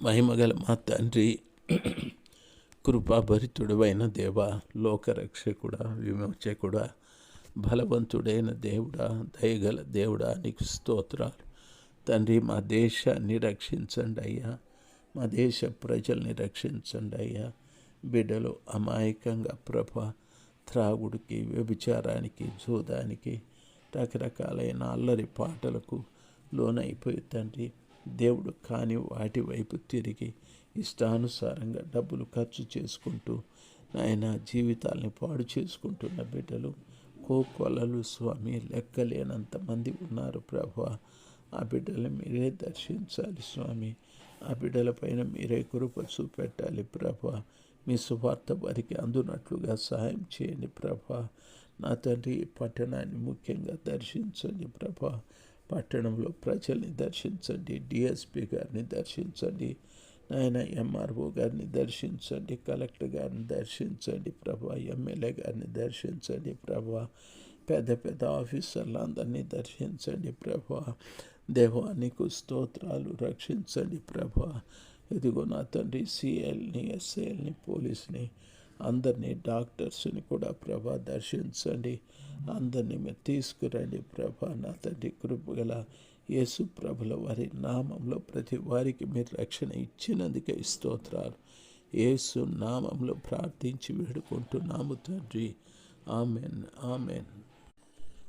మహిమగల మా తండ్రి కృపాభరితుడవైన దేవ లోకరక్షకుడా విమోచకుడా బలవంతుడైన దేవుడా దయగల దేవుడా నీకు స్తోత్రాలు. తండ్రి మా దేశాన్ని రక్షించండి అయ్యా. మా దేశ ప్రజల్ని రక్షించండి అయ్యా. బిడ్డలు అమాయకంగా ప్రభ త్రాగుడికి వ్యభిచారానికి జూదానికి రకరకాలైన అల్లరి పాటలకు లోనైపోయి తండ్రి దేవుడు కాని వాటి వైపు తిరిగి ఇష్టానుసారంగా డబ్బులు ఖర్చు చేసుకుంటూ నాయన జీవితాల్ని పాడు చేసుకుంటున్న బిడ్డలు కోకొలలు స్వామి లెక్కలేనంత మంది ఉన్నారు ప్రభు ఆ బిడ్డలు మీరే దర్శించాలి స్వామి. ఆ బిడ్డల పైన మీరే కృప చూపెట్టాలి ప్రభ మీ సువార్త వారికి అందునట్లుగా సహాయం చేయండి ప్రభ నా తండ్రి ఈ పట్టణాన్ని ముఖ్యంగా దర్శించండి ప్రభ పట్టణంలో ప్రజల్ని దర్శించండి డిఎస్పి గారిని దర్శించండి నాయన ఎంఆర్ఓ గారిని దర్శించండి కలెక్టర్ గారిని దర్శించండి ప్రభా ఎమ్మెల్యే గారిని దర్శించండి ప్రభా పెద్ద పెద్ద ఆఫీసర్లు అందరినీ దర్శించండి ప్రభా దేవానికి స్తోత్రాలు రక్షించండి ప్రభా. ఇదిగో నా తండ్రి సిఎల్ని ఎస్ఏఎల్ని పోలీస్ని అందరినీ డాక్టర్స్ని కూడా ప్రభా దర్శించండి. అందరినీ మీరు తీసుకురండి ప్రభా. నా తండ్రి కృపగల యేసు ప్రభుల వారి నామంలో ప్రతి వారికి మీరు రక్షణ ఇచ్చినందుకే స్తోత్రాలు. యేసు నామంలో ప్రార్థించి వేడుకుంటున్నాము తండ్రి. Amen amen.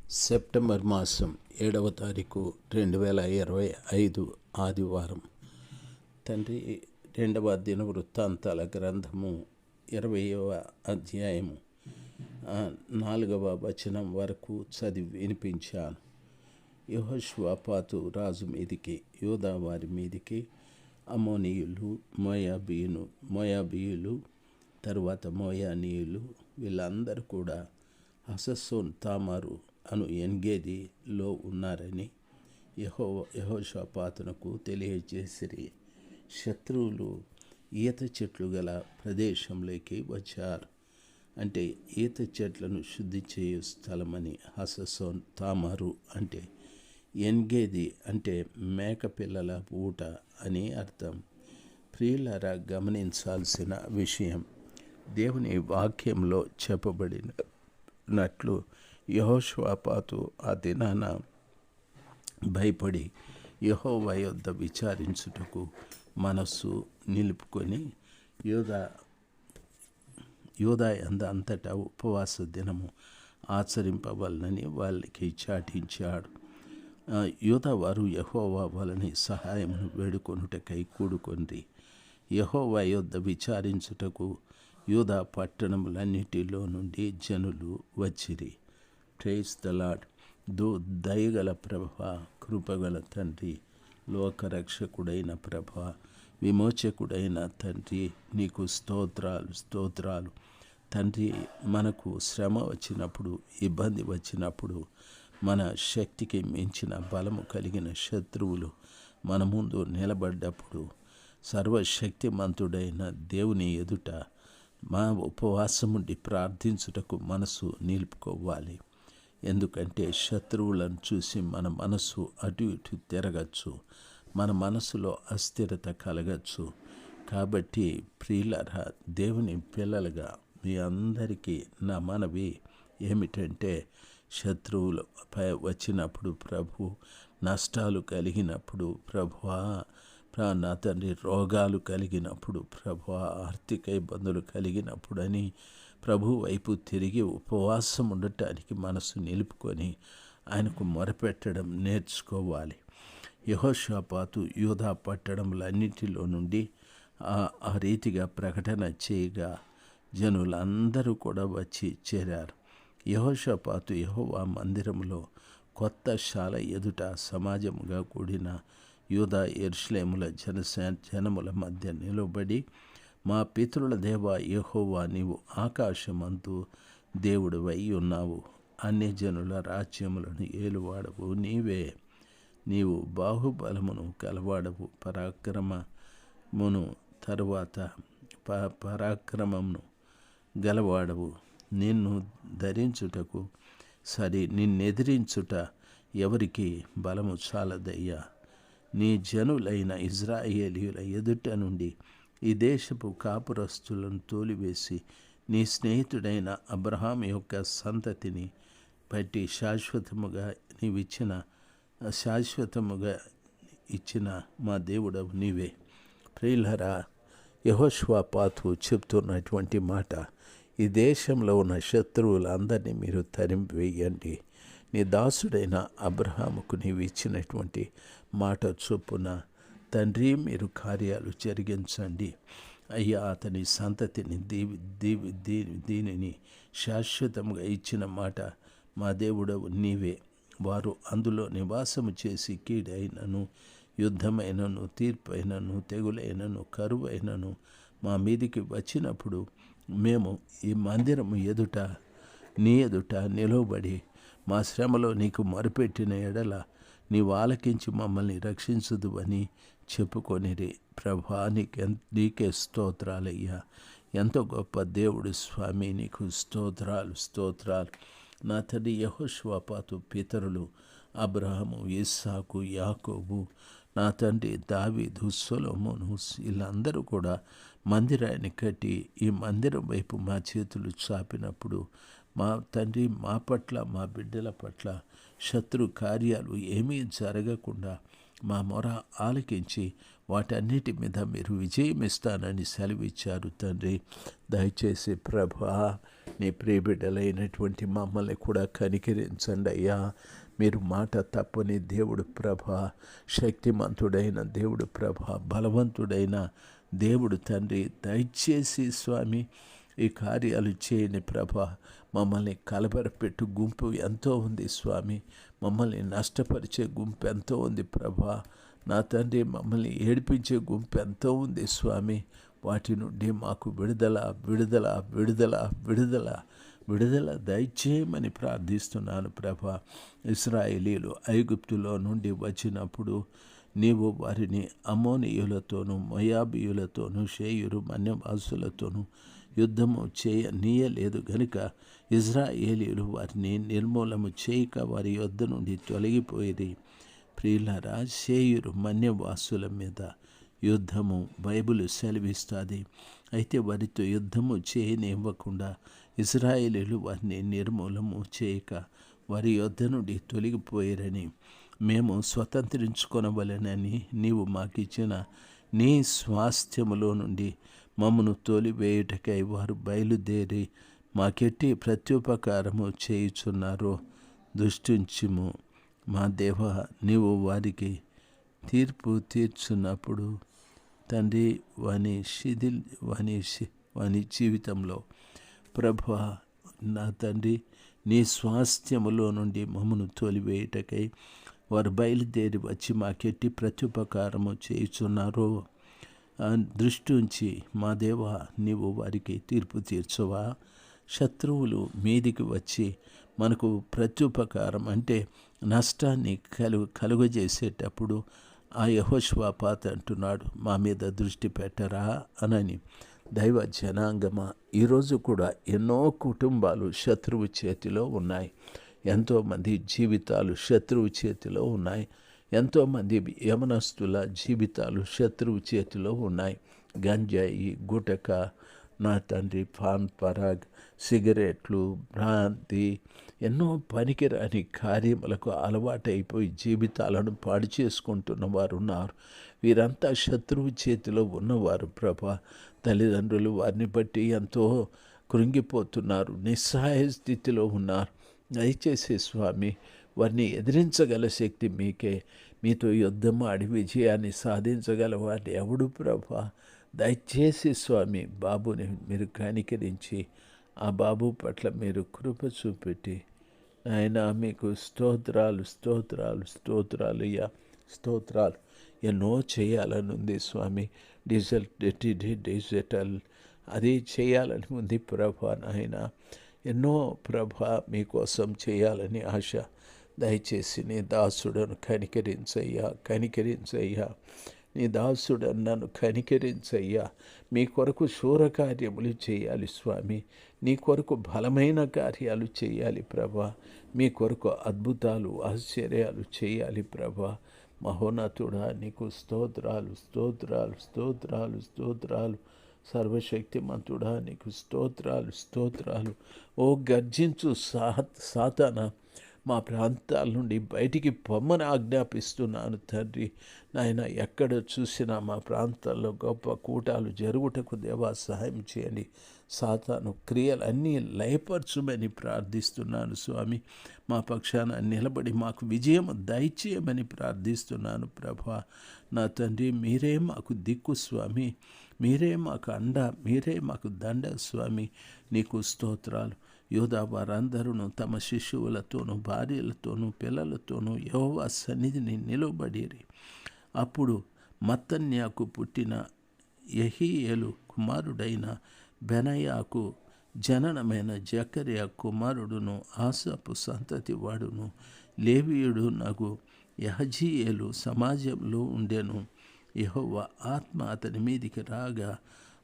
సెప్టెంబర్ మాసం ఏడవ తారీఖు రెండు వేల ఇరవై ఐదు ఆదివారం. తండ్రి రెండవ దిన వృత్తాంతాల గ్రంథము ఇరవయవ అధ్యాయము నాలుగవ వచనం వరకు చదివి వినిపించాను. యహోష్వాపాతు రాజు మీదికి యోధా వారి మీదికి అమోనీయులు మోయాబీయును మోయాబీయులు తర్వాత మోయానీయులు వీళ్ళందరూ కూడా హసస్సోన్ తామారు అను ఎన్గేదిలో ఉన్నారని యహో యహోషాపాతునకు తెలియజేసిరి. శత్రువులు ఈత చెట్లు గల ప్రదేశంలోకి వచ్చారు. అంటే ఈత చెట్లను శుద్ధి చేయు స్థలమని హససోన్ తామారు అంటే ఎన్గేది అంటే మేకపిల్లల ఊట అని అర్థం. ప్రియులరా గమనించాల్సిన విషయం దేవుని వాక్యంలో చెప్పబడినట్లు యహోష్వాపాతు ఆ దినాన భయపడి యహోవా యొద్ద విచారించుటకు మనస్సు నిలుపుకొని యోధా యోధా అంద అంతటా ఉపవాస దినము ఆచరింపవలనని వాళ్ళకి చాటించాడు. యోధా వారు యహోవా వలని సహాయమును వేడుకొనుటకై కూడుకొని యహోవా యొద్ద విచారించుటకు యూదా పట్టణములన్నిటిలో నుండి జనులు వచ్చిరి. ప్రేస్ దలాడ్ దో దయగల ప్రభ కృపగల తండ్రి లోకరక్షకుడైన ప్రభ విమోచకుడైన తండ్రి నీకు స్తోత్రాలు స్తోత్రాలు. తండ్రి మనకు శ్రమ వచ్చినప్పుడు ఇబ్బంది వచ్చినప్పుడు మన శక్తికి మించిన బలము కలిగిన శత్రువులు మన ముందు నిలబడ్డప్పుడు సర్వశక్తిమంతుడైన దేవుని ఎదుట మా ఉపవాసముండి ప్రార్థించుటకు మనసు నిలుపుకోవాలి. ఎందుకంటే శత్రువులను చూసి మన మనసు అటు ఇటు తిరగచ్చు. మన మనసులో అస్థిరత కలగచ్చు. కాబట్టి ప్రియులర దేవుని పిల్లలుగా మీ అందరికీ నా మనవి ఏమిటంటే శత్రువులపై వచ్చినప్పుడు ప్రభు నష్టాలు కలిగినప్పుడు ప్రభువా నా తండ్రి రోగాలు కలిగినప్పుడు ప్రభు ఆర్థిక ఇబ్బందులు కలిగినప్పుడు అని ప్రభు వైపు తిరిగి ఉపవాసం ఉండటానికి మనసు నిలుపుకొని ఆయనకు మొరపెట్టడం నేర్చుకోవాలి. యహోషాపాతు యూధా పట్టణములన్నిటిలో నుండి ఆ రీతిగా ప్రకటన చేయగా జనులందరూ కూడా వచ్చి చేరారు. యహోషపాతు యహోవా మందిరంలో కొత్త శాల ఎదుట సమాజముగా కూడిన యూదా ఎర్స్లేముల జన జనముల మధ్య నిలబడి మా పితృల దేవ యహోవా నీవు ఆకాశమంతు దేవుడు వై ఉన్నావు. అన్ని జనుల రాజ్యములను ఏలువాడవు నీవే. నీవు బాహుబలమును కలవాడవు. పరాక్రమమును తరువాత ప పరాక్రమమును గలవాడవు. నిన్ను ధరించుటకు సరి నిన్నెదిరించుట ఎవరికి బలము చాలదయ్యా? నీ జనులైన ఇజ్రాయేలీయుల ఎదుట నుండి ఈ దేశపు కాపురస్తులను తోలివేసి నీ స్నేహితుడైన అబ్రహాం యొక్క సంతతిని బట్టి శాశ్వతముగా నీవిచ్చిన శాశ్వతముగా ఇచ్చిన మా దేవుడవు నీవే. ప్రియులరా యహోష్వాపాతు చెప్తున్నటువంటి మాట ఈ దేశంలో ఉన్న శత్రువులందరినీ మీరు తరిమివేయండి నీ దాసుడైన అబ్రహాముకు నీవు ఇచ్చినటువంటి మాట చొప్పున తండ్రి మీరు కార్యాలు జరిగించండి. అయ్యా అతని సంతతిని దీవి దీవి దీ దీనిని శాశ్వతంగా ఇచ్చిన మాట మా దేవుడవు నీవే. వారు అందులో నివాసము చేసి కీడైనను యుద్ధమైనను తీర్పైనను తెగులైనను కరువైనను మా మీదికి వచ్చినప్పుడు మేము ఈ మందిరము ఎదుట నీ ఎదుట నిలవబడి మా శ్రమలో నీకు మొరపెట్టిన ఎడల నీవు ఆలకించి మమ్మల్ని రక్షించదు అని చెప్పుకొనిరి. ప్రభా నీకు నీకే స్తోత్రాలయ్యా. ఎంతో గొప్ప దేవుడు స్వామి నీకు స్తోత్రాలు స్తోత్రాలు. నా తండ్రి యహోష్వాపాతు పితరులు అబ్రహము ఇస్సాకు యాకోబు నా తండ్రి దావీదు సొలోమోను వీళ్ళందరూ కూడా మందిరాన్ని కట్టి ఈ మందిరం వైపు మా చేతులు చాపినప్పుడు మా తండ్రి మా పట్ల మా బిడ్డల పట్ల శత్రు కార్యాలు ఏమీ జరగకుండా మా మొర ఆలకించి వాటన్నిటి మీద మీరు విజయం ఇస్తానని సెలవిచ్చారు తండ్రి. దయచేసి ప్రభా నీ ప్రియబిడ్డలైనటువంటి మమ్మల్ని కూడా కనికరించండి అయ్యా. మీరు మాట తప్పని దేవుడు ప్రభ శక్తిమంతుడైన దేవుడు ప్రభ బలవంతుడైన దేవుడు తండ్రి దయచేసి స్వామి ఈ కార్యాలు చేయని ప్రభ మమ్మల్ని కలబరపెట్టు గుంపు ఎంతో ఉంది స్వామి. మమ్మల్ని నష్టపరిచే గుంపు ఎంతో ఉంది ప్రభ. నా తండ్రి మమ్మల్ని ఏడిపించే గుంపు ఎంతో ఉంది స్వామి. వాటి నుండి మాకు విడుదల విడుదల విడుదల విడుదల విడుదల దయచేయమని ప్రార్థిస్తున్నాను ప్రభ. ఇస్రాయేలీలు ఐగుప్తులో నుండి వచ్చినప్పుడు నీవు వారిని అమోనియులతోనూ మొయాబియులతోనూ షేయురు మన్యవాసులతోనూ యుద్ధము చేయ నీయలేదు గనుక ఇజ్రాయేలీలు వారిని నిర్మూలము చేయక వారి యొద్ద నుండి తొలగిపోయేది. ప్రియులరా షేయురు మన్యవాసుల మీద యుద్ధము బైబిల్ సెలవిస్తుంది. అయితే వారితో యుద్ధము చేయనివ్వకుండా ఇజ్రాయేలీలు వారిని నిర్మూలము చేయక వారి యుద్ధ నుండి తొలగిపోయారని. మేము స్వతంత్రించుకొనవలెనని నీవు మాకిచ్చిన నీ స్వాస్థ్యములో నుండి మమ్మను తోలివేయుటకై వారు బయలుదేరి మాకెట్టి ప్రత్యుపకారము చేయుచున్నారో దృష్టించుము. మా దేవ నీవు వారికి తీర్పు తీర్చున్నప్పుడు తండ్రి వాని శిథిల్ వాని వాని జీవితంలో ప్రభు నా తండ్రి నీ స్వాస్థ్యములో నుండి మమ్మను తోలివేయుటకై వారు బయలుదేరి వచ్చి మాకెట్టి ప్రత్యుపకారము చేయుచున్నారో. దృష్టి ఉంచి మా దేవ నీవు వారికి తీర్పు తీర్చవా. శత్రువులు మీదికి వచ్చి మనకు ప్రత్యుపకారం అంటే నష్టాన్ని కలుగు కలుగజేసేటప్పుడు ఆ యహోశ్వాపాత అంటున్నాడు మా మీద దృష్టి పెట్టరా? అనని దైవ జనాంగమ. ఈరోజు కూడా ఎన్నో కుటుంబాలు శత్రువు చేతిలో ఉన్నాయి. ఎంతోమంది జీవితాలు శత్రువు చేతిలో ఉన్నాయి. ఎంతోమంది యమనస్తుల జీవితాలు శత్రువు చేతిలో ఉన్నాయి. గంజాయి గుటక నా తండ్రి పాన్ పరాగ్ సిగరెట్లు భ్రాంతి ఎన్నో పనికిరాని కార్యములకు అలవాటైపోయి జీవితాలను పాడు చేసుకుంటున్న వారు ఉన్నారు వీరంతా శత్రువు చేతిలో ఉన్నవారు ప్రభ. తల్లిదండ్రులు వారిని బట్టి ఎంతో కృంగిపోతున్నారు. నిస్సహాయ స్థితిలో ఉన్నారు. దయచేసి స్వామి వారిని ఎదిరించగల శక్తి మీకే. మీతో యుద్ధం ఆడి విజయాన్ని సాధించగల వారిని ఎవడు ప్రభ? దయచేసి స్వామి బాబుని మీరు కనికరించి ఆ బాబు పట్ల మీరు కృప చూపెట్టి ఆయన మీకు స్తోత్రాలు స్తోత్రాలు స్తోత్రాలు యా స్తోత్రాలు. ఎన్నో చేయాలని ఉంది స్వామి. డిజిటల్ డిజిటల్ అది చేయాలని ఉంది ప్రభా నాయన. ఎన్నో ప్రభా మీకోసం చేయాలని ఆశ. దయచేసి నీ దాసుడను కనికరించయ్యా కనికరించయ్యా. నీ దాసుడను నన్ను కనికరించయ్యా. మీ కొరకు శూరకార్యములు చేయాలి స్వామి. నీ కొరకు బలమైన కార్యాలు చేయాలి ప్రభా. మీ కొరకు అద్భుతాలు ఆశ్చర్యాలు చేయాలి ప్రభా. మహోన్నతుడా నీకు స్తోత్రాలు స్తోత్రాలు స్తోత్రాలు స్తోత్రాలు. సర్వశక్తిమంతుడా నీకు స్తోత్రాలు స్తోత్రాలు. ఓ గర్జించు సా సాతాన మా ప్రాంతాల నుండి బయటికి పొమ్మని ఆజ్ఞాపిస్తున్నాను తండ్రి. నాయన ఎక్కడ చూసినా మా ప్రాంతాల్లో గొప్ప కూటాలు జరుగుటకు దేవా సహాయం చేయండి. సాతాను క్రియలన్నీ లయపరచుమని ప్రార్థిస్తున్నాను స్వామి. మా పక్షాన నిలబడి మాకు విజయం దయచేయమని ప్రార్థిస్తున్నాను ప్రభా. నా తండ్రి మీరే మాకు దిక్కు స్వామి. మీరే మాకు అండ మీరే మాకు దండ స్వామి. నీకు స్తోత్రాలు. యోధా వారందరూ తమ శిశువులతోనూ భార్యలతోనూ పిల్లలతోనూ యహోవా సన్నిధిని నిలబడిరి అప్పుడు మత్తన్యాకు పుట్టిన యహీయేలు కుమారుడైన బెనయాకు జననమైన జకర్యా కుమారుడును ఆశపు సంతతి వాడును లేవీయుడు నగు యహజీయేలు సమాజంలో ఉండెను. యహోవ ఆత్మ అతని మీదికి రాగా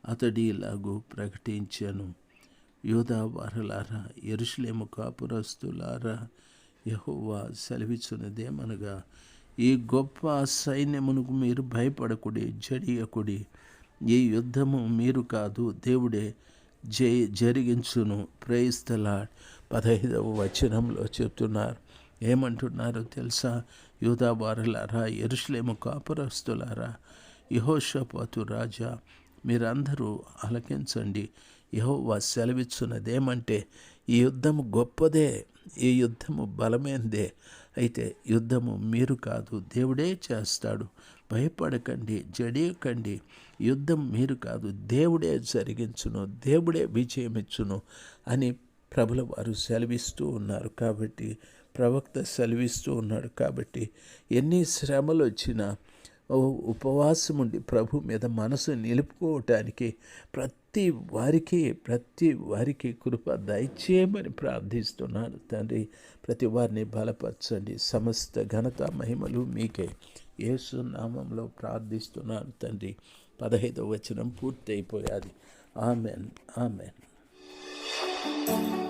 అతడిలాగు ప్రకటించాను. యోధా వారలారా ఎరుషులేము కాపురస్తులారా యహోవా సెలవిచ్చున్నదేమనగా ఈ గొప్ప సైన్యమునకు మీరు భయపడకుడి జడియకుడి. ఈ యుద్ధము మీరు కాదు దేవుడే జై జరిగించును. ప్రేయిస్తలా పదహైదవ వచనంలో చెప్తున్నారు. ఏమంటున్నారో తెలుసా? యూదావారులారా ఎరుషులేము కాపురస్తులారా యహోషపాతు రాజా మీరందరూ ఆలకించండి. యహోవా సెలవిచ్చున్నదేమంటే ఈ యుద్ధము గొప్పదే ఈ యుద్ధము బలమైనదే అయితే యుద్ధము మీరు కాదు దేవుడే చేస్తాడు. భయపడకండి జడియకండి. యుద్ధం మీరు కాదు దేవుడే జరిగించును దేవుడే విజయమిచ్చును అని ప్రభుల వారు సెలవిస్తూ ఉన్నారు. కాబట్టి ప్రవక్త సెలవిస్తూ ఉన్నాడు. కాబట్టి ఎన్ని శ్రమలు వచ్చినా ఉపవాసం ఉండి ప్రభు మీద మనసు నిలుపుకోవటానికి ప్రతి వారికి ప్రతి వారికి కృప దయచేయమని ప్రార్థిస్తున్నాను. తండ్రి ప్రతి వారిని బలపరచండి. సమస్త ఘనత మహిమలు మీకే. యేసు నామంలో ప్రార్థిస్తున్నాను తండ్రి. పదహైదవ వచనం పూర్తి అయిపోయాది ఆమెన్. ఆమెన్.